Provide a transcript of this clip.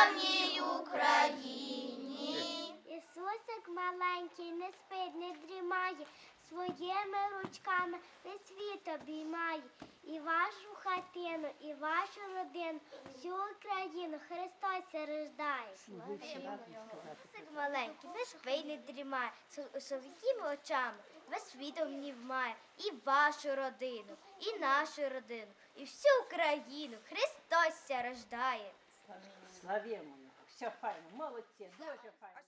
славній Україні. Ісусик маленький, не спить, не дрімає, своїми ручками не світ обіймає. І вашу хатину, і вашу родину, всю Україну Христос рождає. Ісусик маленький, не спить, не дрімає, своїми очами весь світ обнімає. І вашу родину, і нашу родину, і всю Україну Христос рождає. Славімо його. Все файно, молодці, дуже файно.